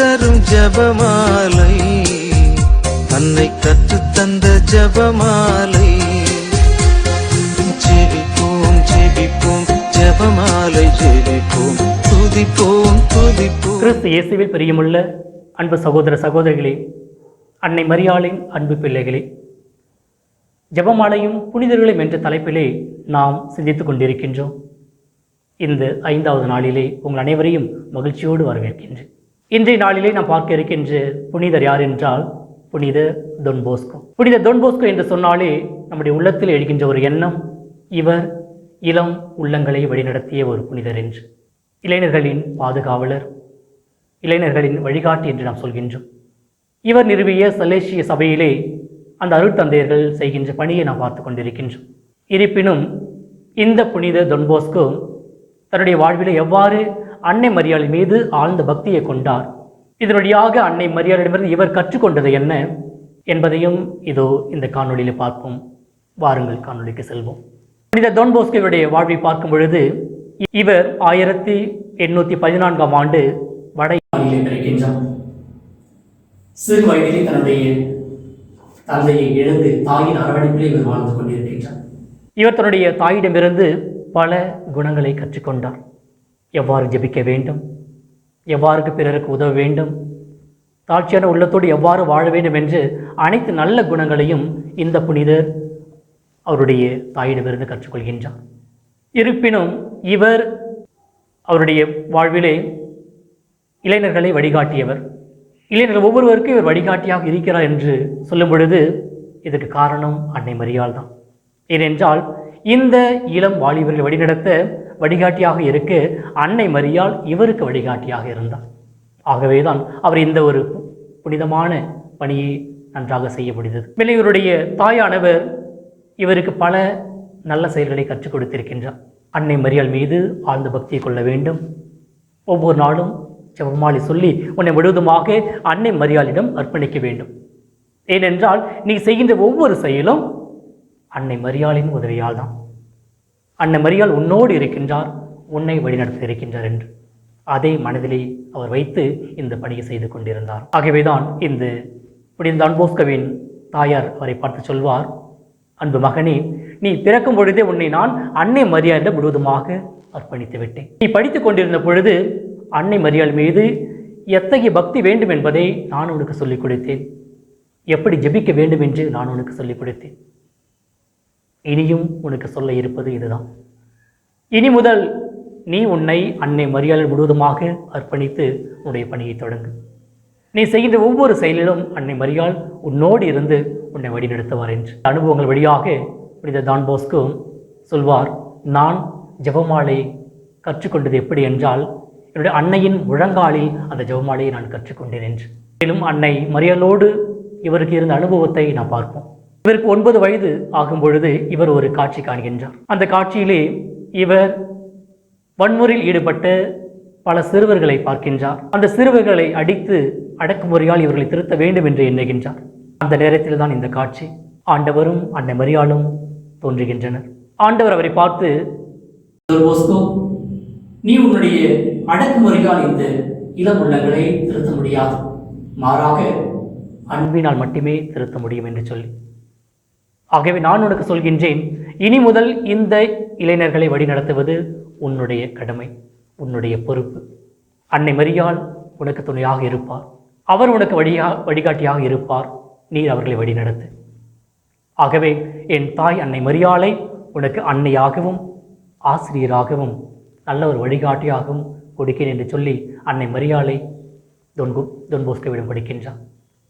தரும் ஜபமாலை. அன்னை தந்த ஜபமாலை. ஜெபிப்போம் ஜெபிப்போம் ஜபமாலை ஜெபிப்போம். துதிப்போம் துதிப்போம். கிறிஸ்து இயேசுவில் பிரியமுள்ள அன்பு சகோதர சகோதரிகளே அன்னை மரியாளின் அன்பு பிள்ளைகளே ஜெபமாலையும் புனிதர்களும் என்ற தலைப்பிலே நாம் சிந்தித்துக் கொண்டிருக்கின்றோம். இந்த ஐந்தாவது நாளிலே உங்கள் அனைவரையும் மகிழ்ச்சியோடு வரவேற்கின்றேன். இன்றைய நாளிலே நாம் பார்க்க இருக்கின்ற புனிதர் யார் என்றால் புனித தொன் போஸ்கோ புனித தொன் போஸ்கோ என்று சொன்னாலே நம்முடைய உள்ளத்தில் எழுகின்ற ஒரு எண்ணம் இவர் இளம் உள்ளங்களை வழிநடத்திய ஒரு புனிதர் என்று. இளைஞர்களின் பாதுகாவலர் இளைஞர்களின் வழிகாட்டி என்று நாம் சொல்கின்றோம். இவர் நிறுவிய சலேசிய சபையிலே அந்த அருட்தந்தையர்கள் செய்கின்ற பணியை நாம் பார்த்து கொண்டிருக்கின்றோம். இருப்பினும் இந்த புனித தொன்போஸ்கோ தன்னுடைய வாழ்வில் எவ்வாறு அன்னை மரியாள் மீது ஆழ்ந்த பக்தியை கொண்டார். இதனுடையாக அன்னை மரியாளிடமிருந்து இவர் கற்றுக்கொண்டது என்ன என்பதையும் இதோ இந்த காணொலியில் பார்ப்போம். வாருங்கள் காணொளிக்கு செல்வோம். புனித தொன்போஸ்கோவுடைய வாழ்வை பார்க்கும் பொழுது இவர் ஆயிரத்தி எண்ணூற்றி பதினான்காம் ஆண்டு வட பிறக்கின்றார். சிறு வயதிலே தன்னுடைய தந்தையை இழந்து தாயின் அரவணைப்பில் இவர் வாழ்ந்து கொண்டிருக்கின்றார். இவர் தன்னுடைய தாயிடமிருந்து பல குணங்களை கற்றுக்கொண்டார். எவ்வாறு ஜெபிக்க வேண்டும்? எவ்வாறு பிறருக்கு உதவ வேண்டும்? தாட்சியான உள்ளத்தோடு எவ்வாறு வாழ வேண்டும் என்று அனைத்து நல்ல குணங்களையும் இந்த புனிதர் அவருடைய தாயிடமிருந்து கற்றுக்கொள்கின்றார். இருப்பினும் இவர் அவருடைய வாழ்விலே இளைஞர்களை வழிகாட்டியவர். இளைஞர்கள் ஒவ்வொருவருக்கும் இவர் வழிகாட்டியாக இருக்கிறார் என்று சொல்லும் பொழுது இதற்கு காரணம் அன்னை மரியாள் தான் ஏனென்றால் இந்த இளம் வாலிபர்களை வழிநடத்த வழிகாட்டியாக இருக்க. அன்னை மரியாள் இவருக்கு வழிகாட்டியாக இருந்தார் ஆகவே தான் அவர் இந்த ஒரு புனிதமான பணியை நன்றாக செய்ய முடிந்தது மேலும் இவருடைய தாயானவர் இவருக்கு பல நல்ல செயல்களை கற்றுக் கொடுத்திருக்கின்றார். அன்னை மரியாள் மீது ஆழ்ந்த பக்தியை கொள்ள வேண்டும். ஒவ்வொரு நாளும் செவ்வமாளி சொல்லி உன்னை முழுவதுமாக அன்னை மரியாளிடம் அர்ப்பணிக்க வேண்டும். ஏனென்றால் நீ செய்கின்ற ஒவ்வொரு செயலும் அன்னை மரியாளின் உதவியால் தான். அன்னை மரியால் உன்னோடு இருக்கின்றார் உன்னை வழிநடத்த இருக்கின்றார் என்று. அதை மனதிலே அவர் வைத்து இந்த பணியை செய்து கொண்டிருந்தார். ஆகவேதான் இந்த புடிந்தான் அன்போஸ்கவின் தாயார் அவரை பார்த்து சொல்வார் அன்பு மகனே நீ பிறக்கும் பொழுதே உன்னை நான் அன்னை மரியாதை முழுவதுமாக அர்ப்பணித்து விட்டேன். நீ படித்துக் கொண்டிருந்த பொழுது அன்னை மரியாள் மீது எத்தகைய பக்தி வேண்டும் என்பதை நான் உனக்கு சொல்லிக் கொடுத்தேன். எப்படி ஜெபிக்க வேண்டும் என்று நான் உனக்கு சொல்லிக் கொடுத்தேன். இனியும் உனக்கு சொல்ல இருப்பது இதுதான். இனி முதல் நீ உன்னை அன்னை மரியாதை முழுவதுமாக அர்ப்பணித்து உன்னுடைய பணியை தொடங்கு. நீ செய்கின்ற ஒவ்வொரு செயலிலும் அன்னை மரியாள் உன்னோடு இருந்து உன்னை வழிநடத்துவார் என்று. அனுபவங்கள் வழியாக புனித தான் போஸ்கோ சொல்வார் நான் ஜெபமாலை கற்றுக்கொண்டது எப்படி என்றால் என்னுடைய அன்னையின் முழங்காலில் அந்த ஜெபமாலையை நான் கற்றுக்கொண்டேன் என்று. மேலும் அன்னை மரியாளோடு இவருக்கு இருந்த அனுபவத்தை நாம் பார்ப்போம். இவருக்கு ஒன்பது வயது ஆகும் பொழுது இவர் ஒரு காட்சி காண்கின்றார். அந்த காட்சியிலே இவர் வன்முறையில் ஈடுபட்ட பல சிறுவர்களை பார்க்கின்றார். அந்த சிறுவர்களை அடித்து அடக்குமுறையால் இவர்களை திருத்த வேண்டும் என்று எண்ணுகின்றார். அந்த நேரத்தில் தான் இந்த காட்சி ஆண்டவரும் அன்னை மரியாளும் தோன்றுகின்றனர். ஆண்டவர் அவரை பார்த்து நீ உன்னுடைய அடக்குமுறையால் இந்த இளம் உள்ளங்களை திருத்த முடியாது. மாறாக அன்பினால் மட்டுமே திருத்த முடியும் என்று சொல்லி. ஆகவே நான் உனக்கு சொல்கின்றேன் இனி முதல் இந்த இளைஞர்களை வழிநடத்துவது உன்னுடைய கடமை உன்னுடைய பொறுப்பு. அன்னை மரியால் உனக்கு துணையாக இருப்பார். அவர் உனக்கு வழியா வழிகாட்டியாக இருப்பார். நீ அவர்களை வழிநடத்து. ஆகவே என் தாய் அன்னை மரியாளை உனக்கு அன்னையாகவும் ஆசிரியராகவும் நல்ல ஒரு வழிகாட்டியாகவும் கொடுக்கிறேன் என்று சொல்லி அன்னை மரியாளை தொன்பு தொன்போஸ்கவிடம் படிக்கின்றார்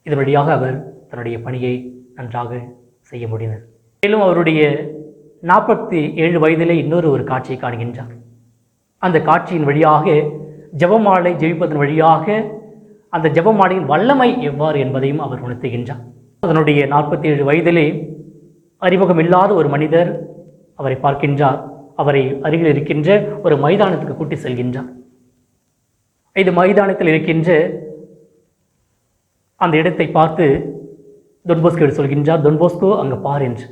இதன் வழியாக அவர் தன்னுடைய பணியை நன்றாக செய்ய முடிந்தது. மேலும் அவருடைய நாற்பத்தி ஏழு வயதிலே இன்னொரு ஒரு காட்சியை காண்கின்றார். அந்த காட்சியின் வழியாக ஜெபமாலை ஜெபிப்பதன் வழியாக அந்த ஜபமாலையின் வல்லமை எவ்வாறு என்பதையும் அவர் உணர்த்துகின்றார். அதனுடைய நாற்பத்தி ஏழு வயதிலே அறிமுகம் இல்லாத ஒரு மனிதர் அவரை பார்க்கின்றார். அவரை அருகில் இருக்கின்ற ஒரு மைதானத்துக்கு கூட்டி செல்கின்றார். இது மைதானத்தில் இருக்கின்ற அந்த இடத்தை பார்த்து தொன்போஸ்கோ சொல்கின்றார் தொன்போஸ்கோ அங்கே பார் என்று.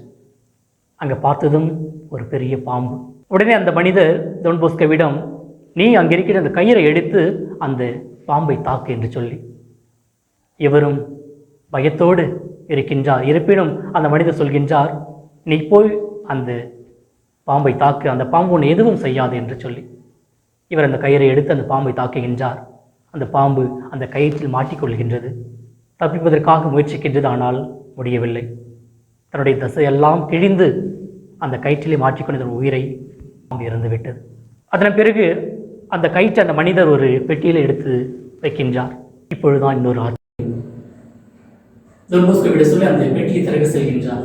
அங்கே பார்த்ததும் ஒரு பெரிய பாம்பு. உடனே அந்த மனிதர் தொன்போஸ்கோவிடம் நீ அங்கே இருக்கிற அந்த கயிறை எடுத்து அந்த பாம்பை தாக்கு என்று சொல்லி. இவரும் பயத்தோடு இருக்கின்றார். இருப்பினும் அந்த மனிதர் சொல்கின்றார் நீ போய் அந்த பாம்பை தாக்கு அந்த பாம்பு ஒன்று எதுவும் செய்யாது என்று சொல்லி. இவர் அந்த கயிறை எடுத்து அந்த பாம்பை தாக்குகின்றார். அந்த பாம்பு அந்த கயிற்றில் மாட்டிக்கொள்கின்றது. தப்பிப்பதற்காக முயற்சிக்கின்றது ஆனால் முடியவில்லை. தன்னுடைய தசையெல்லாம் கிழிந்து அந்த கயிற்றிலே மாற்றிக்கொண்ட உயிரை பாம்பு இறந்து விட்டது அதன் பிறகு அந்த கயிற்றை அந்த மனிதர் ஒரு பெட்டியில் எடுத்து வைக்கின்றார். இப்பொழுதுதான் இன்னொரு ஆச்சரியம் விட சொல்லி அந்த பெட்டியை திறக்க செல்கின்றார்.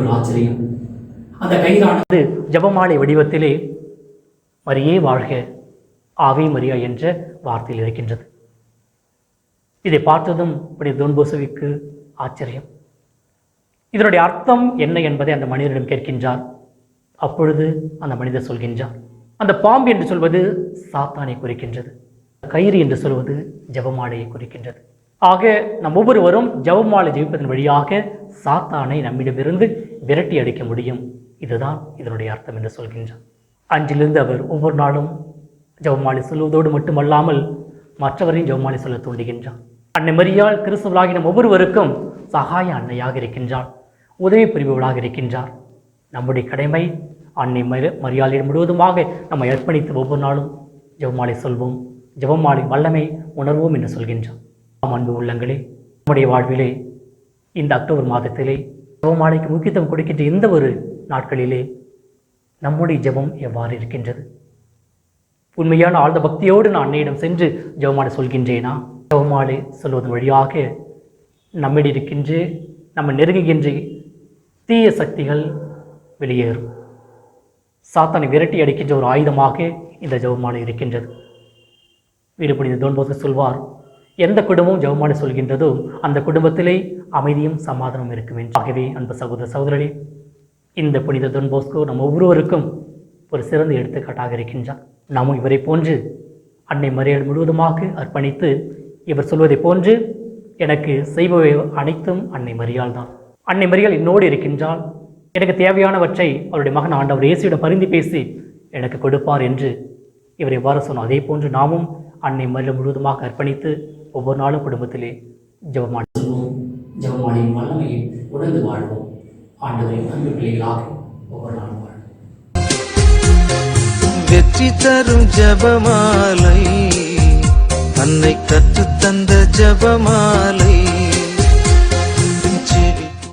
ஒரு ஆச்சரியம். அந்த கயிறானது ஜபமாலை வடிவத்திலே மரியே வாழ்க ஆவே மரியா என்ற வார்த்தையில் இருக்கின்றது. இதை பார்த்ததும் இப்படி தொன்போசுவிக்கு ஆச்சரியம். இதனுடைய அர்த்தம் என்ன என்பதை அந்த மனிதரிடம் கேட்கின்றார் அப்பொழுது அந்த மனிதர் சொல்கின்றார் அந்த பாம்பு என்று சொல்வது சாத்தானை குறிக்கின்றது கயிறு என்று சொல்வது ஜபமாலையை குறிக்கின்றது. ஆக நம் ஒவ்வொருவரும் ஜெபமாலை ஜெயிப்பதன் வழியாக சாத்தானை நம்மிடமிருந்து விரட்டி அடிக்க முடியும். இதுதான் இதனுடைய அர்த்தம் என்று சொல்கின்றார் அன்றிலிருந்து அவர் ஒவ்வொரு நாளும் ஜபமாலை சொல்வதோடு மட்டுமல்லாமல் மற்றவரையும் ஜெபமாலை சொல்ல தூண்டுகின்றார் அன்னை மரியாள் கிறிஸ்துவலாகி நம் ஒவ்வொருவருக்கும் சகாய அன்னையாக இருக்கின்றாள். உதவி புரிபவளாக இருக்கின்றார். நம்முடைய கடமை அன்னை மரி மரியாதையின் முழுவதுமாக நம்மை அர்ப்பணித்து ஒவ்வொரு நாளும் ஜெபமாலை சொல்வோம். ஜெபமாலை வல்லமை உணர்வோம் என்று சொல்கின்றார். ஆம் அன்பு உள்ளங்களே நம்முடைய வாழ்விலே இந்த அக்டோபர் மாதத்திலே ஜெபமாலைக்கு முக்கியத்துவம் கொடுக்கின்ற இந்த ஒரு நாட்களிலே நம்முடைய ஜெபம் எவ்வாறு இருக்கின்றது? உண்மையான ஆழ்ந்த பக்தியோடு நான் அன்னையிடம் சென்று ஜெபமாலை சொல்கின்றேனா? ஜெபமாலை சொல்வதன் வழியாக நம்மிடம் இருக்கின்ற நம்ம நெருங்குகின்ற தீய சக்திகள் வெளியேறும். சாத்தானை விரட்டி அடிக்கின்ற ஒரு ஆயுதமாக இந்த ஜெபமாலை இருக்கின்றது. வீடு புனித தோன்போது சொல்வார் எந்த குடும்பம் ஜெபமாலை சொல்கின்றதோ அந்த குடும்பத்திலே அமைதியும் சமாதானம் இருக்கும் என்று. ஆகவே அன்பு சகோதர சகோதரர்களே இந்த புனித தொன் போஸ்கோ நம்ம ஒவ்வொருவருக்கும் ஒரு சிறந்த எடுத்துக்காட்டாக இருக்கின்றார் நாமும் இவரை போன்று அன்னை மறியல் முழுவதுமாக அர்ப்பணித்து இவர் சொல்வதைப் போன்று எனக்கு செய்பவை அனைத்தும் அன்னை மரியாள் தான் அன்னை மரியாள் என்னோடு இருக்கின்றால் எனக்கு தேவையானவற்றை அவருடைய மகன் ஆண்டவர் இயேசுவிடம் பரிந்து பேசி எனக்கு கொடுப்பார் என்று இவர் எவ்வாறு சொன்னார். அதே போன்று நாமும் அன்னை மரியாள் முழுவதுமாக அர்ப்பணித்து ஒவ்வொரு நாளும் குடும்பத்திலே ஜெபமாலை சொல்வோம் வல்லமையை உணர்ந்து வாழ்வோம். ஆண்டவரின் அன்பு பிள்ளைகளாக ஒவ்வொரு நாளும் வாழ்வோம். வெற்றி தரும் ஜபமாலை அன்னை கற்றுத்தந்த ஜபமாலை.